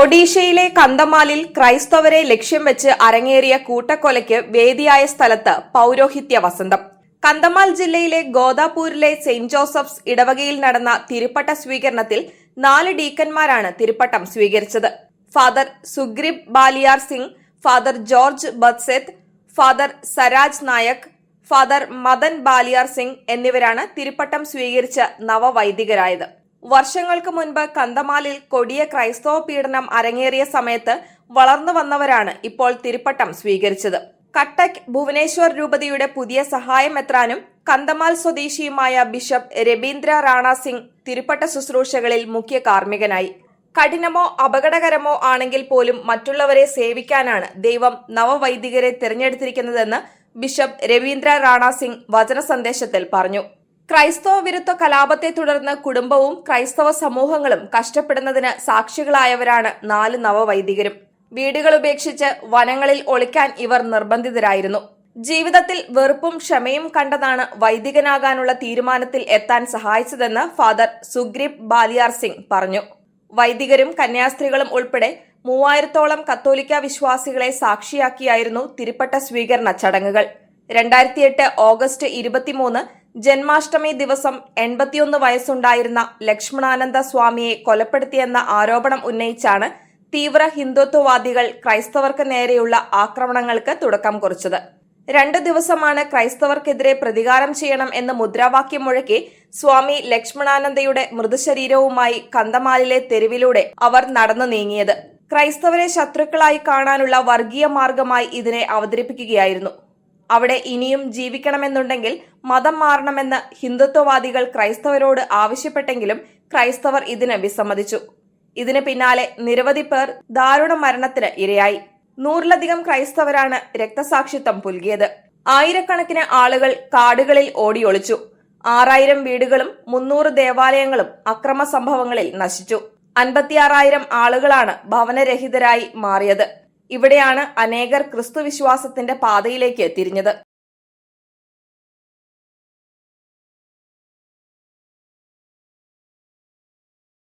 ഒഡീഷയിലെ കന്തമാലിൽ ക്രൈസ്തവരെ ലക്ഷ്യം വെച്ച് അരങ്ങേറിയ കൂട്ടക്കൊലയ്ക്ക് വേദിയായ സ്ഥലത്ത് പൗരോഹിത്യ വസന്തം. കന്തമാൽ ജില്ലയിലെ ഗോദാപൂരിലെ സെന്റ് ജോസഫ്സ് ഇടവകയിൽ നടന്ന തിരുപ്പട്ട സ്വീകരണത്തിൽ നാല് ഡീക്കന്മാരാണ് തിരുപ്പട്ടം സ്വീകരിച്ചത്. Father Sugrib Baliar Singh father George Batseth father Saraj Nayak father Madan Baliar Singh എന്നിവരാണ് തിരുപ്പട്ടം സ്വീകരിച്ച നവവൈദികരായത്. വർഷങ്ങൾക്ക് മുൻപ് കന്തമാലിൽ കൊടിയ ക്രൈസ്തവ പീഡനം അരങ്ങേറിയ സമയത്ത് വളർന്നു വന്നവരാണ് ഇപ്പോൾ തിരുപ്പട്ടം സ്വീകരിച്ചത്. കട്ടക് ഭുവനേശ്വർ രൂപതയുടെ പുതിയ സഹായമെത്രാനും കന്തമാൽ സ്വദേശിയുമായ ബിഷപ്പ് രബീന്ദ്ര റാണ സിംഗ് തിരുപ്പട്ട ശുശ്രൂഷകളിൽ മുഖ്യ കാർമ്മികനായി. കഠിനമോ അപകടകരമോ ആണെങ്കിൽ പോലും മറ്റുള്ളവരെ സേവിക്കാനാണ് ദൈവം നവവൈദികരെ തിരഞ്ഞെടുത്തിരിക്കുന്നതെന്ന് ബിഷപ്പ് രവീന്ദ്ര റാണ സിംഗ് വചന സന്ദേശത്തിൽ പറഞ്ഞു. ക്രൈസ്തവ വിരുദ്ധ കലാപത്തെ തുടർന്ന് കുടുംബവും ക്രൈസ്തവ സമൂഹങ്ങളും കഷ്ടപ്പെടുന്നതിന് സാക്ഷികളായവരാണ് നാല് നവവൈദികരും. വീടുകൾ ഉപേക്ഷിച്ച് വനങ്ങളിൽ ഒളിക്കാൻ ഇവർ നിർബന്ധിതരായിരുന്നു. ജീവിതത്തിൽ വെറുപ്പും ക്ഷമയും കണ്ടതാണ് വൈദികനാകാനുള്ള തീരുമാനത്തിൽ എത്താൻ സഹായിച്ചതെന്ന് ഫാദർ സുഗ്രീപ് ബാലിയാർ സിംഗ് പറഞ്ഞു. വൈദികരും കന്യാസ്ത്രീകളും ഉൾപ്പെടെ മൂവായിരത്തോളം കത്തോലിക്ക വിശ്വാസികളെ സാക്ഷിയാക്കിയായിരുന്നു തിരുപ്പട്ട സ്വീകരണ ചടങ്ങുകൾ. രണ്ടായിരത്തിയെട്ട് ഓഗസ്റ്റ് ഇരുപത്തിമൂന്ന് ജന്മാഷ്ടമി ദിവസം എൺപത്തിയൊന്ന് വയസ്സുണ്ടായിരുന്ന ലക്ഷ്മണാനന്ദ സ്വാമിയെ കൊലപ്പെടുത്തിയെന്ന ആരോപണം ഉന്നയിച്ചാണ് തീവ്ര ഹിന്ദുത്വവാദികൾ ക്രൈസ്തവർക്ക് നേരെയുള്ള ആക്രമണങ്ങൾക്ക് തുടക്കം കുറിച്ചത്. രണ്ട് ദിവസമാണ് ക്രൈസ്തവർക്കെതിരെ പ്രതികാരം ചെയ്യണം എന്ന് മുദ്രാവാക്യം മുഴക്കി സ്വാമി ലക്ഷ്മണാനന്ദയുടെ മൃതശരീരവുമായി കന്തമാലിലെ തെരുവിലൂടെ അവർ നടന്നു നീങ്ങിയത്. ക്രൈസ്തവരെ ശത്രുക്കളായി കാണാനുള്ള വർഗീയ മാർഗമായി ഇതിനെ അവതരിപ്പിക്കുകയായിരുന്നു. അവിടെ ഇനിയും ജീവിക്കണമെന്നുണ്ടെങ്കിൽ മതം മാറണമെന്ന് ഹിന്ദുത്വവാദികൾ ക്രൈസ്തവരോട് ആവശ്യപ്പെട്ടെങ്കിലും ക്രൈസ്തവർ ഇതിന് വിസമ്മതിച്ചു. ഇതിന് പിന്നാലെ നിരവധി പേർ ദാരുണ മരണത്തിന് ഇരയായി. നൂറിലധികം ക്രൈസ്തവരാണ് രക്തസാക്ഷിത്വം പുൽകിയത്. ആയിരക്കണക്കിന് ആളുകൾ കാടുകളിൽ ഓടിയൊളിച്ചു. ആറായിരം വീടുകളും മുന്നൂറ് ദേവാലയങ്ങളും അക്രമ സംഭവങ്ങളിൽ നശിച്ചു. അൻപത്തിയാറായിരം ആളുകളാണ് ഭവനരഹിതരായി മാറിയത്. ഇവിടെയാണ് അനേകർ ക്രിസ്തുവിശ്വാസത്തിന്റെ പാതയിലേക്ക് തിരിഞ്ഞത്.